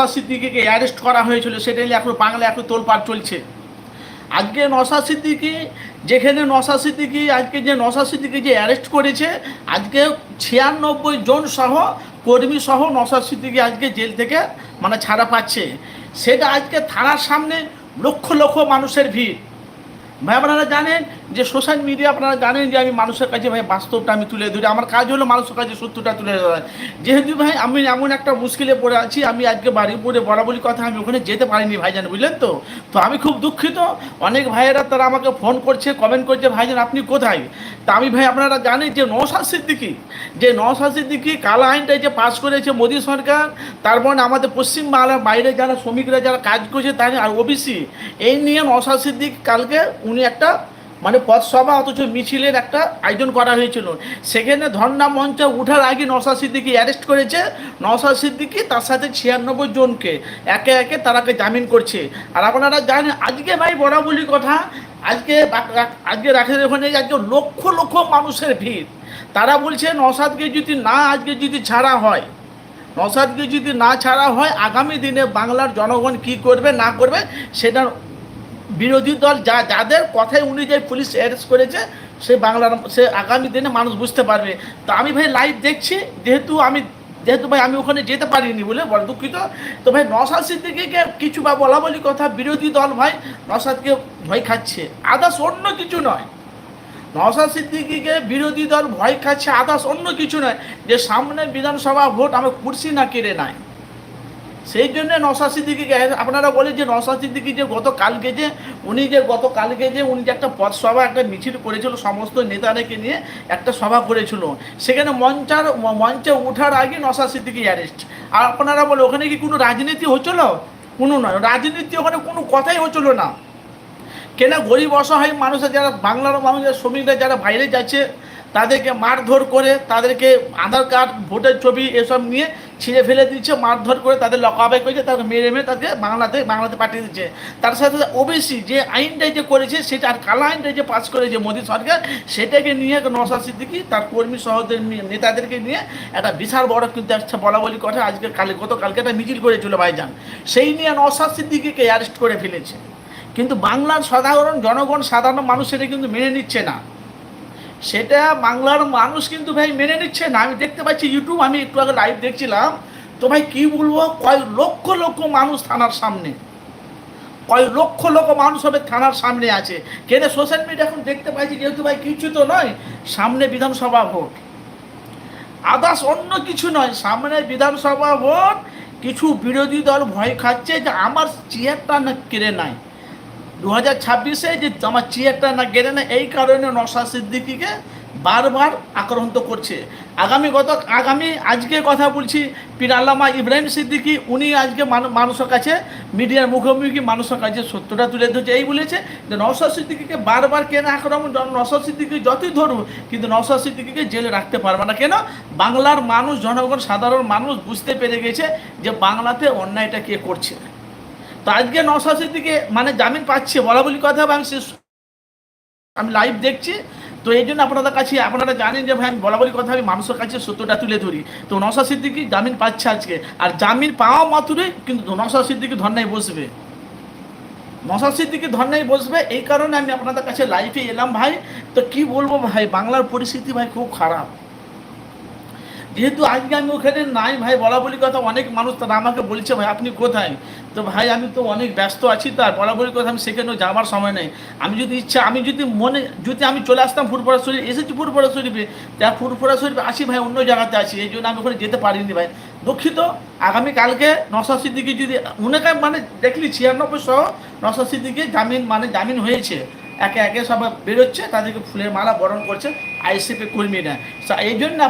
নশা সিদ্দিকিকে arrest করা হয়েছিল, সেটা নিয়ে এখন বাংলা এখন তোলপাড় চলছে। আজকে নশা সিদ্দিকি, যেখানে নশা সিদ্দিকি, আজকে যে নশা সিদ্দিকি যে অ্যারেস্ট করেছে, আজকে ছিয়ানব্বই জন সহ কর্মী সহ নশা সিদ্দিকি আজকে জেল থেকে মানে ছাড়া পাচ্ছে। সেটা আজকে থানার সামনে লক্ষ লক্ষ মানুষের ভিড়। ভাই আপনারা জানেন যে সোশ্যাল মিডিয়া আপনারা জানেন যে আমি মানুষের কাছে ভাই বাস্তবটা আমি তুলে ধরি। আমার কাজ হলো মানুষের কাছে সত্যটা তুলে ধরা। যেহেতু ভাই আমি এমন একটা মুশকিলে পড়ে আছি, আমি আজকে বাড়ি পড়ে বরাবরি কথা আমি ওখানে যেতে পারিনি ভাইজান, বুঝলেন তো? তো আমি খুব দুঃখিত। অনেক ভাইয়েরা তারা আমাকে ফোন করছে কমেন্ট করছে, ভাইজান, আপনি কোথায়? তা আমি ভাই আপনারা জানেন যে নৌসাদ সিদ্দিকি, যে নৌসাদ সিদ্দিকি কালা আইনটা যে পাস করেছে মোদী সরকার, তার মানে আমাদের পশ্চিমবাংলার বাইরে যারা শ্রমিকরা যারা কাজ করছে, তারা আর ওবিসি, এই নিয়ে নৌসাদ সিদ্দিক কালকে উনি একটা মানে পথসভা অথচ মিছিলের একটা আয়োজন করা হয়েছিল। সেখানে ধর্ণা মঞ্চে উঠার আগে নওশাদ সিদ্দিকি অ্যারেস্ট করেছে। নওশাদ সিদ্দিকি তার সাথে ছিয়ানব্বই জনকে একে একে তারাকে জামিন করছে। আর আপনারা জানেন, আজকে ভাই বরাবলি কথা, আজকে আজকে রাখে ওখানে আজকে লক্ষ লক্ষ মানুষের ভিড়। তারা বলছে নসাদকে যদি না, আজকে যদি ছাড়া হয় নসাদকে যদি না ছাড়া হয়, আগামী দিনে বাংলার জনগণ কি করবে, না করবে, সেটা বিরোধী দল, যা, যাদের কথায় অনুযায়ী পুলিশ অ্যারেস্ট করেছে, সে বাংলার, সে আগামী দিনে মানুষ বুঝতে পারবে। তো আমি ভাই লাইভ দেখছি, যেহেতু আমি, যেহেতু ভাই আমি ওখানে যেতে পারিনি বলে বড় দুঃখিত। তো ভাই নসাদ সিদ্দিকিকে কিছু বা বলা বলি কথা, বিরোধী দল ভাই নসাদকে ভয় খাচ্ছে, আদার্স অন্য কিছু নয়। নওশাদ সিদ্দিকিকে বিরোধী দল ভয় খাচ্ছে, আদার্স অন্য কিছু নয়। যে সামনে বিধানসভা ভোট আমার কুর্সি না কেড়ে নাই। সেই জন্য নওশাদ সিদ্দিকিকে আপনারা বলে যে নওশাদ সিদ্দিকি যে গত কালকে যে, উনি যে গত কালকে যে, উনি যে একটা পথসভা, একটা মিছিল করেছিল, সমস্ত নেতাদেরকে নিয়ে একটা সভা করেছিল। সেখানে মঞ্চার, মঞ্চে ওঠার আগে নওশাদ সিদ্দিকি অ্যারেস্ট আর আপনারা বলে, ওখানে কি কোনো রাজনীতি হচ্ছিল? কোনো নয়। রাজনীতি ওখানে কোনো কথাই হচ্ছিল না। কেন গরিব অসহায় মানুষের যারা, বাংলার মানুষের শ্রমিকরা যারা বাইরে যাচ্ছে, তাদেরকে মারধর করে, তাদেরকে আধার কার্ড, ভোটের ছবি এসব নিয়ে ছিঁড়ে ফেলে দিচ্ছে মারধর করে তাদের লকাবে করেছে তাদের মেরে মেরে তাদেরকে বাংলাতে বাংলাতে পাঠিয়ে দিচ্ছে তার সাথে সাথে ওবিসি যে আইনটাই যে করেছে, সেটা আর কালা আইনটাই যে পাস করেছে মোদী সরকার, সেটাকে নিয়ে নশা সিদ্দিকি তার কর্মী সহদের নেতাদেরকে নিয়ে একটা বিশাল বড় কিন্তু একটা বলা বলি কথা আজকে, কালে গত কালকে একটা মিছিল করেছিল ভাইজান। সেই নিয়ে নশা সিদ্দিকিকে অ্যারেস্ট করে ফেলেছে। কিন্তু বাংলার সাধারণ জনগণ, সাধারণ মানুষ সেটা কিন্তু মেনে নিচ্ছে না। সেটা বাংলার মানুষ কিন্তু ভাই মেনে নিচ্ছে না। আমি দেখতে পাচ্ছি ইউটিউব আমি একটু আগে লাইভ দেখছিলাম। তো ভাই কী বলব, কয় লক্ষ লক্ষ মানুষ থানার সামনে। কয় লক্ষ লক্ষ মানুষ হবে থানার সামনে আছে। কেন সোশ্যাল মিডিয়া এখন দেখতে পাচ্ছি যেহেতু ভাই কিছু তো নয়, সামনে বিধানসভা ভোট। আদার্স অন্য কিছু নয়, সামনে বিধানসভা ভোট, কিছু বিরোধী দল ভয় খাচ্ছে যে আমার চেয়ারটা না কেড়ে নাই দু হাজার ছাব্বিশে যে আমার চেয়ারটা না কেড়ে না, এই কারণে নশা সিদ্দিকিকে বারবার আক্রান্ত করছে। আগামী গত, আগামী আজকে কথা বলছি পীর আল্লামা ইব্রাহিম সিদ্দিকি, উনি আজকে মানু- মানুষের কাছে, মিডিয়ার মুখোমুখি মানুষের কাছে সত্যটা তুলে ধরছে। এই বলেছে যে নওশাদ সিদ্দিকিকে বারবার কেন আক্রমণ নওশাদ সিদ্দিকি যতই ধরুন কিন্তু নওশাদ সিদ্দিকিকে জেলে রাখতে পারবে না। কেন? বাংলার মানুষ, জনগণ, সাধারণ মানুষ বুঝতে পেরে গেছে যে বাংলাতে অন্যায়টা কে করছে। তো আজকে নওশাদ সিদ্দিকি মানে জামিন পাচ্ছে, বলা বলি কথা এবং সে আমি লাইভ দেখছি। তো এই জন্য আপনাদের কাছে, আপনারা জানেন যে ভাই, আমি বলা বলি কথা, আমি মানুষের কাছে সত্যটা তুলে ধরি। তো নশা সিদ্দিকি জামিন পাচ্ছে আজকে। আর জামিন পাওয়া মাত্রই কিন্তু নশা সিদ্দিকি ধর্নায় বসবে। নশা সিদ্দিকি ধর্নায় বসবে, এই কারণে আমি আপনাদের কাছে লাইভে এলাম ভাই। তো কি বলব ভাই, বাংলার পরিস্থিতি ভাই খুব খারাপ। যেহেতু আজকে আমি ওখানে নাই ভাই, বলা বলি কথা অনেক মানুষ তারা আমাকে বলছে ভাই, আপনি কোথায়? তো ভাই, আমি তো অনেক ব্যস্ত আছি তার, বলা বলি কথা আমি সেখানেও যাওয়ার সময় নেই। আমি যদি ইচ্ছা, আমি যদি মনে, যদি আমি চলে আসতাম ফুরফুরা শরীফ, এসেছি ফুরফুরা শরীফে, তা ফুরফুরা শরীফে আসি ভাই, অন্য জায়গাতে আছি, এই জন্য আমি ওখানে যেতে পারিনি ভাই। দুঃখিত, আগামী কালকে নশা সিদ্দিকি যদি, উনাকে মানে দেখলি, ছিয়ানব্বই সহ নশা সিদ্দিকি জামিন মানে জামিন হয়েছে। একে একে সবাই বেরোচ্ছে, তাদেরকে ফুলের মালা বরণ করছে আইসিপি কর্মীরা। এই জন্য